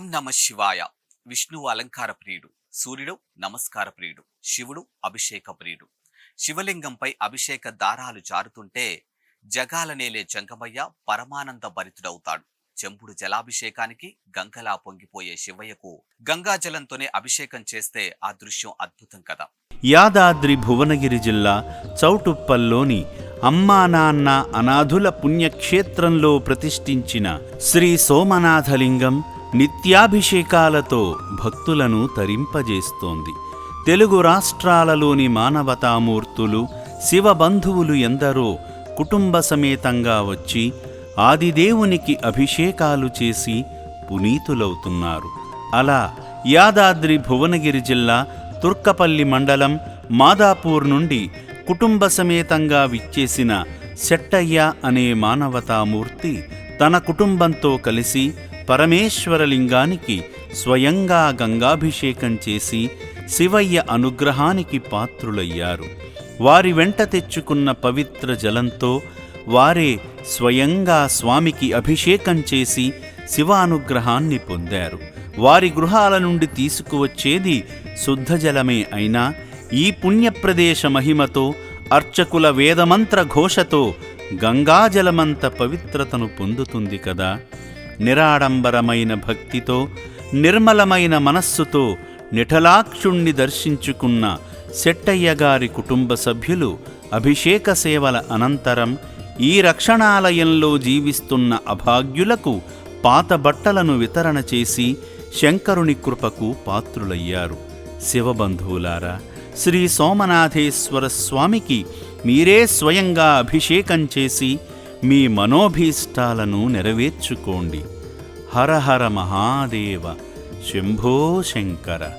నమ శివాయ. విష్ణువు అలంకార ప్రియుడు సూర్యుడు నమస్కార ప్రియుడు శివుడు అభిషేక ప్రియుడు. శివలింగంపై అభిషేక దారాలు జారుతుంటే జగాలనేలే జంగమయ్య పరమానంద భరితుడవుతాడు. చెంబుడు జలాభిషేకానికి గంగలా పొంగిపోయే శివయ్యకు గంగాజలంతోనే అభిషేకం చేస్తే ఆ దృశ్యం అద్భుతం కదా. యాదాద్రి భువనగిరి జిల్లా చౌటుప్పల్లోని అమ్మా నాన్న అనాథుల పుణ్యక్షేత్రంలో ప్రతిష్ఠించిన శ్రీ సోమనాథలింగం నిత్యాభిషేకాలతో భక్తులను తరింపజేస్తోంది. తెలుగు రాష్ట్రాలలోని మానవతామూర్తులు శివబంధువులు ఎందరో కుటుంబ సమేతంగా వచ్చి ఆదిదేవునికి అభిషేకాలు చేసి పునీతులవుతున్నారు. అలా యాదాద్రి భువనగిరి జిల్లా తుర్కపల్లి మండలం మాదాపూర్ నుండి కుటుంబ సమేతంగా విచ్చేసిన శెట్టయ్య అనే మానవతామూర్తి తన కుటుంబంతో కలిసి పరమేశ్వరలింగానికి స్వయంగా గంగాభిషేకం చేసి శివయ్య అనుగ్రహానికి పాత్రులయ్యారు. వారి వెంట తెచ్చుకున్న పవిత్ర జలంతో వారే స్వయంగా స్వామికి అభిషేకం చేసి శివానుగ్రహాన్ని పొందారు. వారి గృహాల నుండి తీసుకువచ్చేది శుద్ధజలమే అయినా ఈ పుణ్యప్రదేశ మహిమతో అర్చకుల వేదమంత్ర ఘోషతో గంగాజలమంత పవిత్రతను పొందుతుంది కదా? నిరాడంబరమైన భక్తితో నిర్మలమైన మనస్సుతో నిఠలాక్షుణ్ణి దర్శించుకున్న సెట్టయ్య గారి కుటుంబ సభ్యులు అభిషేక సేవల అనంతరం ఈ రక్షణాలయంలో జీవిస్తున్న అభాగ్యులకు పాత బట్టలను వితరణ చేసి శంకరుని కృపకు పాత్రులయ్యారు. శివబంధువులారా శ్రీ సోమనాథేశ్వర స్వామికి మీరే స్వయంగా అభిషేకం చేసి మీ మనోభీష్టాలను నెరవేర్చుకోండి. హర హర మహాదేవ శంభో శంకర.